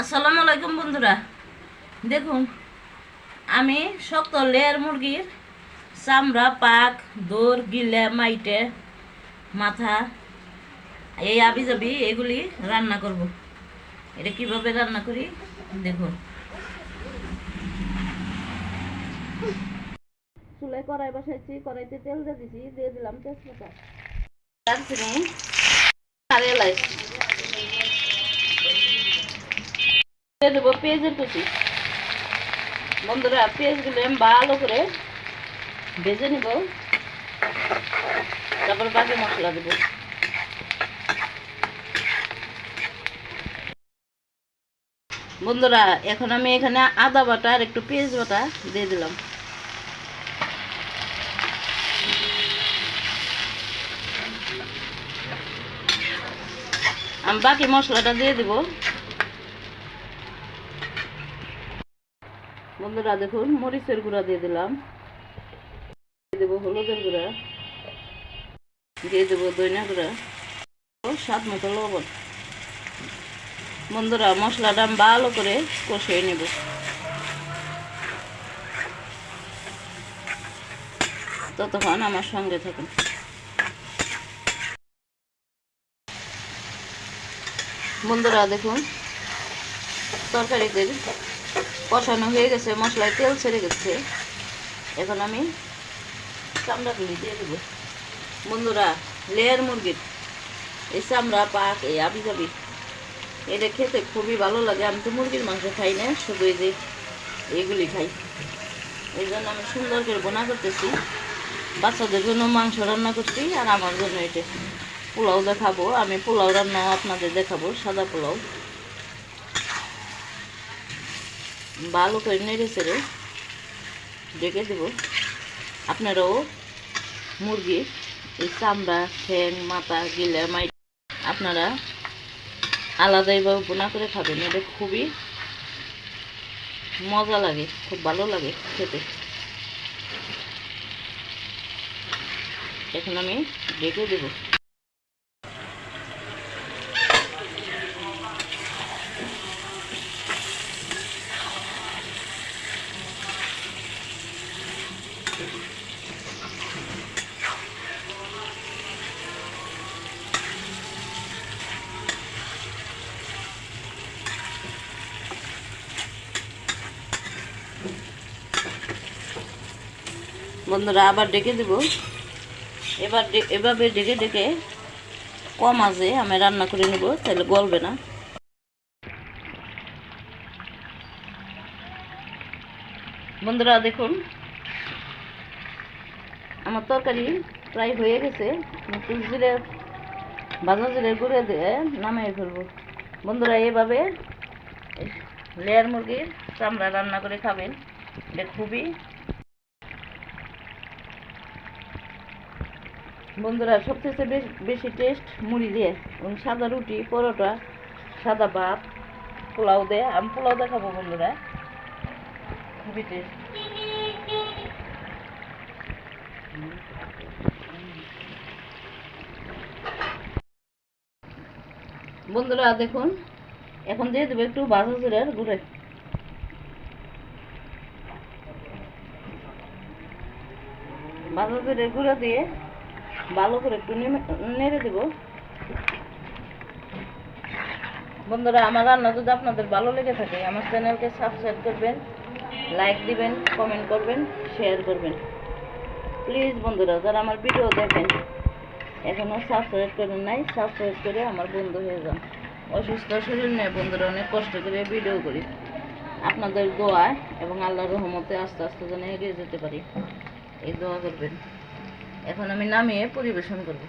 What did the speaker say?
আসসালামু আলাইকুম বন্ধুরা। দেখুন, আমি শক্ত লেয়ার মুরগির চামড়া, পাক দৌড় গিলে, মাইটে, মাথা, এই আবি যাবি এগুলি রান্না করব। এটা কীভাবে রান্না করি? দেখুন। চুলায় কড়াই বসাইছি, কড়াইতে তেল দিয়ে দিছি, দিয়ে দিলাম তেজপাতা। দেবো পেঁয়াজের কুচি বন্ধুরা পেঁয়াজগুলো আমি ভালো করে ভেজে নিব। তারপর বাকি মশলা বন্ধুরা, এখন আমি এখানে আদা বাটা আর একটু পেঁয়াজ বাটা দিয়ে দিলাম। আমি বাকি মশলাটা দিয়ে দিব। বন্ধুরা, দেখুন, মরিচের গুঁড়া দিয়ে দিলাম। দিয়ে দেবো হলুদের গুঁড়া। দিয়ে দেবো দইনা গুঁড়া স্বাদ মতো লবণ। বন্ধুরা, মশলাটা ভালো করে কষিয়ে নেব। ততক্ষণ আমার সঙ্গে থাকুন। বন্ধুরা, দেখুন, তরকারিতে কষানো হয়ে গেছে, মশলায় তেল ছেড়ে গেছে। এখন আমি চামড়াগুলি দিয়ে দেবো। বন্ধুরা, লেয়ার মুরগির এই চামড়া, পাক, এই আবি যাবি এটা খেতে খুবই ভালো লাগে। আমি তো মুরগির মাংস খাই না, শুধু এই যে এগুলি খাই। এই জন্য আমি সুন্দর করে বোনা করতেছি। বাচ্চাদের জন্য মাংস রান্না করছি আর আমার জন্য এটা পোলাও দেখাবো। আমি পোলাও রান্না আপনাদের দেখাবো, সাদা পোলাও। ভালো করে নেড়ে চেড়ে ডেকে দেবো। আপনারাও মুরগি, এই চামড়া, ঠ্যাং, মাথা, গিলা মাই আপনারা আলাদাইভাবে বোনা করে খাবেন। এটা খুবই মজা লাগে, খুব ভালো লাগে খেতে। এখন আমি ডেকে দেবো। বন্ধুরা, আবার ডেকে দেব। এবার এভাবে ডেকে ডেকে কম আছে, আমি রান্না করে নেব, তাহলে গলবে না। বন্ধুরা, দেখুন আমার তরকারি প্রায় হয়ে গেছে। একটু জিরে ভাজা জিরে গুঁড়ে দিয়ে নামিয়ে ফেলব। বন্ধুরা এইভাবে লেয়ার মুরগির চামড়া রান্না করে খাবেন। এটা খুবই বন্ধুরা বেশ- বেশি টেস্ট মুড়ি দিয়ে এবং সাদা রুটি, পরোটা, সাদা ভাত, পোলাও দিয়ে, আমি পোলাও দেখাবো বন্ধুরা। খুবই টেস্ট বন্ধুরা, দেখুন। এখন দিয়ে দেবো একটু বাজা জিরার গুঁড়ে। জিরের গুঁড়া দিয়ে ভালো করে একটু নেড়ে দেব। বন্ধুরা, আমার রান্না যদি আপনাদের ভালো লেগে থাকে, আমার চ্যানেলকে সাবস্ক্রাইব করবেন লাইক দিবেন কমেন্ট করবেন শেয়ার করবেন। প্লিজ বন্ধুরা, যারা আমার ভিডিও দেখেন এখনও সাবস্ক্রাইব করেন নাই সাবস্ক্রাইব করে আমার বন্ধু হয়ে যান। অসুস্থ শরীর নিয়ে বন্ধুরা অনেক কষ্ট করে ভিডিও করি। আপনাদের দোয়ায় এবং আল্লাহর রহমতে আস্তে আস্তে যেন এগিয়ে যেতে পারি। এই দোয়া করবেন। এখন আমি নামিয়ে পরিবেশন করব।